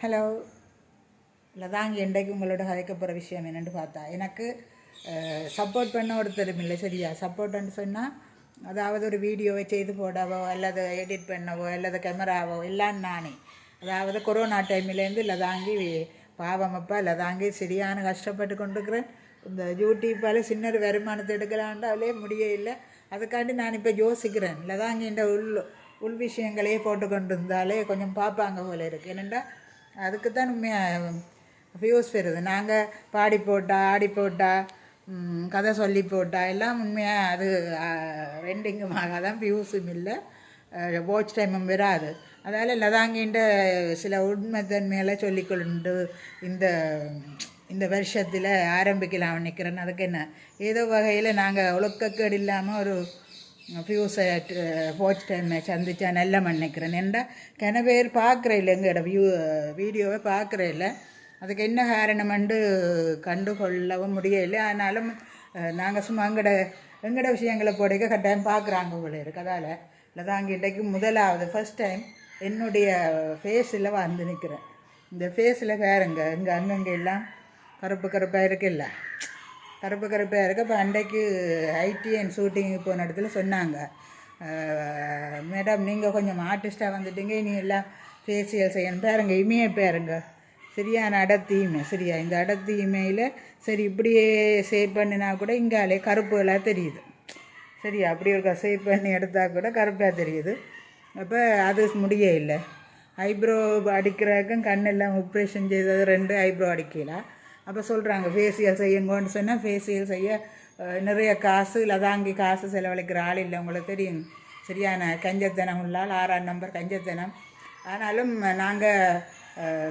Hello லதாங்க இன்றைக்கு உங்களோட கதைக்க போகிற விஷயம் என்னென்னு பார்த்தா எனக்கு சப்போர்ட் பண்ண ஒருத்தரும் இல்லை சரியா? சப்போர்ட்னு சொன்னால் அதாவது ஒரு வீடியோவை செய்து போடவோ அல்லது எடிட் பண்ணவோ அல்லது கேமராவோ இல்லைன்னு நானே. அதாவது கொரோனா டைம்லேருந்து லதாங்கி பாவம் அப்பா லதாங்கி சரியான கஷ்டப்பட்டு கொண்டிருக்கிறேன். இந்த யூடியூப்பால் சின்ன ஒரு வருமானத்தை எடுக்கலான்றாலே முடிய இல்லை. அதுக்காண்டி நான் இப்போ யோசிக்கிறேன். லதாங்கி உள் உள் விஷயங்களையே போட்டு கொண்டு இருந்தாலே கொஞ்சம் பார்ப்பாங்க போல இருக்குது என்னென்னா அதுக்கு தான் உண்மையாக வியூஸ் பெறுது நாங்கள் பாடி போட்டா ஆடி போட்டா கதை சொல்லி போட்டா எல்லாம் உண்மையாக அது ரெண்டிங்குமாக ஆகாதான் வியூஸும் இல்லை. வாட்ச் டைமும் வராது. அதால் லதாங்கின்ற சில உண்மைத்தன்மைகளை சொல்லிக்கொண்டு இந்த இந்த வருஷத்தில் ஆரம்பிக்கலாம் நிற்கிறேன்னு அதுக்கு என்ன? ஏதோ வகையில் நாங்கள் ஒழுக்கக்கேடு இல்லாமல் ஒரு ஃபியூஸை வாட்ச் டைமை சந்திச்சா நல்ல நினைக்கிறேன் ஏன்டா கன பேர் பார்க்குற இல்லை எங்களோட வியூ வீடியோவை பார்க்குற இல்லை அதுக்கு என்ன காரணம்ண்டு கண்டுகொள்ளவும் முடியலை ஆனாலும் நாங்கள் சும்மா எங்கட எங்கட விஷயங்களை போடைக்க கட்டாயம் பார்க்குறாங்க போல இருக்கு. அதால் தாங்க இன்றைக்கு முதலாவது ஃபர்ஸ்ட் டைம் என்னுடைய ஃபேஸில் வந்து நிற்கிறேன் இந்த ஃபேஸில் வேறுங்க இங்கே அங்கங்கே எல்லாம் கருப்பு கருப்பாக இருக்குல்ல. கருப்பு கருப்பாக இருக்கு. இப்போ அன்றைக்கு அண்ட் ஷூட்டிங் போன இடத்துல சொன்னாங்க. மேடம் நீங்கள் கொஞ்சம் ஆர்டிஸ்ட்டாக வந்துட்டீங்க. இனி எல்லாம் ஃபேஷியல் செய்யணும். பாருங்க இமையை பாருங்க. சரியான அடர்த்தி இமை. சரியா இந்த அடர்த்தி இமையில் சரி இப்படியே சேவ் பண்ணினா கூட இங்காலே கருப்புகளாக தெரியுது. சரியா அப்படி ஒரு சேவ் பண்ணி எடுத்தால் கூட கருப்பாக தெரியுது. அப்போ அது முடிய இல்லை. ஐப்ரோ அடிக்கிறதுக்கும் கண்ணெல்லாம் ஆப்ரேஷன் செய்தது ரெண்டு ஐப்ரோ அடிக்கலாம் அப்போ சொல்கிறாங்க ஃபேஷியல் செய்யுங்கன்னு சொன்னால் ஃபேஷியல் செய்ய நிறைய காசு லதாங்கி காசு செலவழிக்கிற ஆள் இல்லை உங்களுக்கு தெரியும். சரியான கஞ்சத்தனம் உள்ளால் ஆறாம் நம்பர் கஞ்சத்தனம் ஆனாலும் நாங்கள்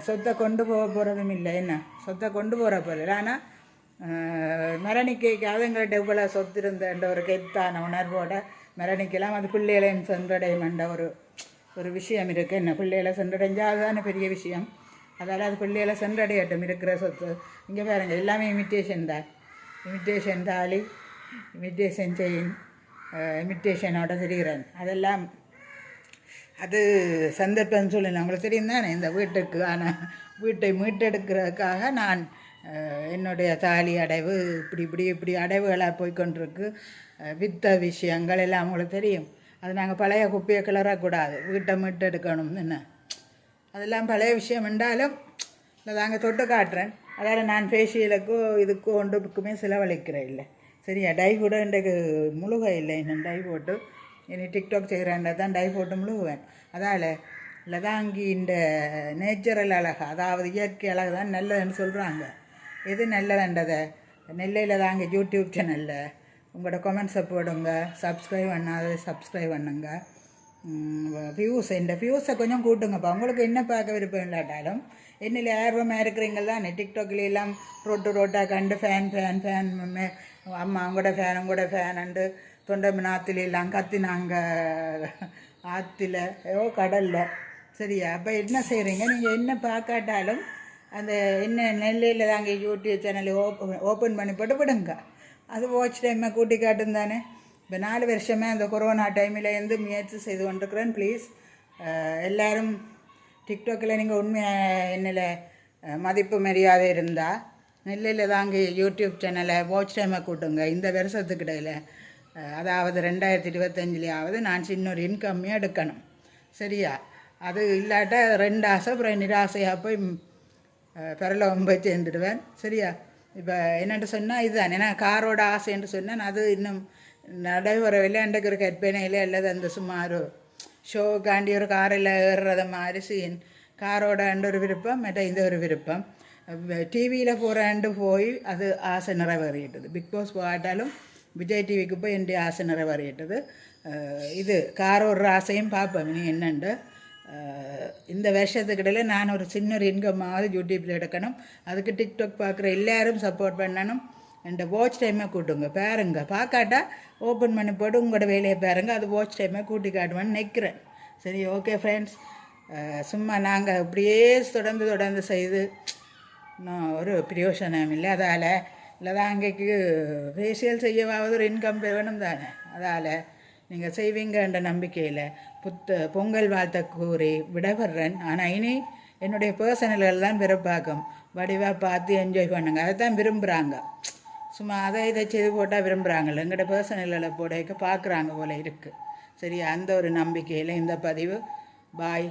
சொத்தை கொண்டு போக போகிறதும் இல்லை. என்ன? சொத்தை கொண்டு போகிற போதில்லை ஆனால் மரணிக்கைக்காவது எங்கள்கிட்ட இவ்வளோ சொத்து இருந்தன்ற ஒரு கெத்தான உணர்வோட மரணிக்கலாம். அது பிள்ளைகளையும் சென்றடையுமென்ற ஒரு ஒரு விஷயம் இருக்குது என்ன? பிள்ளைகளை சென்றடைஞ்சால் அதுதானே பெரிய விஷயம். அதால் அது பிள்ளைகளை சென்றடையட்டும் இருக்கிற சொத்து. இங்கே பாருங்க எல்லாமே இமிட்டேஷன் தான். இமிட்டேஷன் தாலி இமிட்டேஷன் செயின் இமிட்டேஷனோட தெரிகிறேன் அதெல்லாம் அது சந்தர்ப்பம் சொல்லலாம் உங்களுக்கு தெரியும் தானே இந்த வீட்டுக்கு ஆனால் வீட்டை மீட்டெடுக்கிறதுக்காக நான் என்னுடைய தாலி அடைவு இப்படி இப்படி இப்படி அடைவுகளாக போய்கொண்டிருக்கு வித்த விஷயங்கள் எல்லாம் உங்களுக்கு தெரியும். அது நாங்கள் பழைய குப்பையை கிளறக்கூடாது. வீட்டை மீட்டெடுக்கணும் என்ன? அதெல்லாம் பழைய விஷயம் என்றாலும் இல்லை தாங்க தொட்டு காட்டுறேன். அதாவது நான் ஃபேஷியலுக்கோ இதுக்கோ ஒன்றுக்குமே செலவழிக்கிறேன் இல்லை சரியா? டை கூட இன்றைக்கு முழுக இல்லை. இன்னும் டை போட்டு இனி டிக்டாக் செய்கிறேன்டா தான் டை போட்டு முழுகுவேன். அதால் லதாங்கி இந்த நேச்சுரல் அழகு அதாவது இயற்கை அழகு தான் நல்லதுன்னு சொல்கிறாங்க எது நல்லதுன்றதை நெல்லையில் தாங்க யூடியூப் சேனலில் உங்களோட கமெண்ட்ஸை போடுங்க சப்ஸ்கிரைப் பண்ணாத சப்ஸ்கிரைப் பண்ணுங்கள் வியூஸ் இந்த வியூஸை கொஞ்சம் கூட்டுங்கப்பா உங்களுக்கு என்ன பார்க்க விருப்பம் இல்லாட்டாலும் என்னில் ஆர்வமாக இருக்கிறீங்க தானே டிக்டாக்ல எல்லாம் ரோட்டு ரோட்டாக கண்டு ஃபேன் ஃபேன் ஃபேன் அம்மா அவங்களோட ஃபேன் உங்களோட ஃபேனுண்டு தொண்டமின் ஆற்றுல எல்லாம் கத்தினாங்க ஆற்றுல ஏதோ கடலில் சரியா அப்போ என்ன செய்கிறீங்க நீங்கள் என்ன பார்க்காட்டாலும் அந்த என்ன நெல்லையில் தாங்க யூடியூப் சேனல் ஓப்பன் ஓப்பன் பண்ணி போட்டு விடுங்க அது வாட்ச் டைமை கூட்டி காட்டும் தானே இப்போ நாலு வருஷமே அந்த கொரோனா டைமிலேருந்து முயற்சி செய்து கொண்டிருக்கிறேன் ப்ளீஸ் எல்லாரும் டிக்டாக்கில் நீங்கள் உண்மையாக என்னில் மதிப்பு மரியாதை இருந்தால் நெல்லையில் தாங்க யூடியூப் சேனலை வாட்ச் டைமை கூட்டுங்க. இந்த வருஷத்துக்கு இடையில் அதாவது ரெண்டாயிரத்தி இருபத்தஞ்சிலேயாவது நான் சின்ன ஒரு இன்கம்மே எடுக்கணும். சரியா? அது இல்லாட்ட ரெண்டு ஆசை அப்புறம் நிராசையாக போய் பரலோகம் போய் சேர்ந்துடுவேன். சரியா? இப்போ என்னென்று சொன்னால் இதுதான். ஏன்னா காரோட ஆசைன்னு சொன்னால் அது இன்னும் நடைபெறவில்லை அன்றைக்கு ஒரு கற்பனையில் அல்லது அந்த சும்மா ஒரு ஷோக்காண்டி ஒரு காரில் ஏறுறத மாதிரி சீன் காரோட ஒரு விருப்பம் மற்ற இந்த ஒரு விருப்பம் டிவியில் போகிறாண்டு போய் அது ஆசை நிறைவேறிட்டது பிக் பாஸ் போகாட்டாலும் விஜய் டிவிக்கு போய் என் ஆசை நிறைவேறிட்டது இது கார ஒரு ஆசையும் பார்ப்பேன் நீ என்னண்டு இந்த வருஷத்துக்கிடையில் நான் ஒரு சின்ன ஒரு இன்கம்மாவது யூடியூப்பில் எடுக்கணும் அதுக்கு டிக்டாக் பார்க்குற எல்லாரும் சப்போர்ட் பண்ணணும் இந்த வாட்ச் டைமை கூட்டுங்க. பாருங்க. பார்க்காட்டா ஓப்பன் பண்ணி போட்டு உங்களோட வேலையை பாருங்க. அது வாட்ச் டைமை கூட்டி காட்டுவேன்னு நிற்கிறேன் சரி ஓகே ஃப்ரெண்ட்ஸ் சும்மா நாங்கள் அப்படியே தொடர்ந்து தொடர்ந்து செய்து நான் ஒரு பிரயோசனம் இல்லை அதால் லதாங்கைக்கு ஃபேஷியல் செய்யவாவது ஒரு இன்கம் வேணும் தானே. அதால் நீங்கள் செய்வீங்கன்ற நம்பிக்கையில் புத்த பொங்கல் வாழ்த்த கூறி விடப்படுறேன் ஆனால் இனி என்னுடைய பர்சனல்கள் தான் விருப்பாக்கம் வடிவாக பார்த்து என்ஜாய் பண்ணுங்க. அதை தான் விரும்புகிறாங்க சும்மா அதை இதை செய்து போட்டால் விரும்புகிறாங்களே எங்கள்கிட்ட பர்சனல்களை போடைக்க பார்க்குறாங்க போல இருக்குது சரியா? அந்த ஒரு நம்பிக்கையில் இந்த பதிவு. பாய்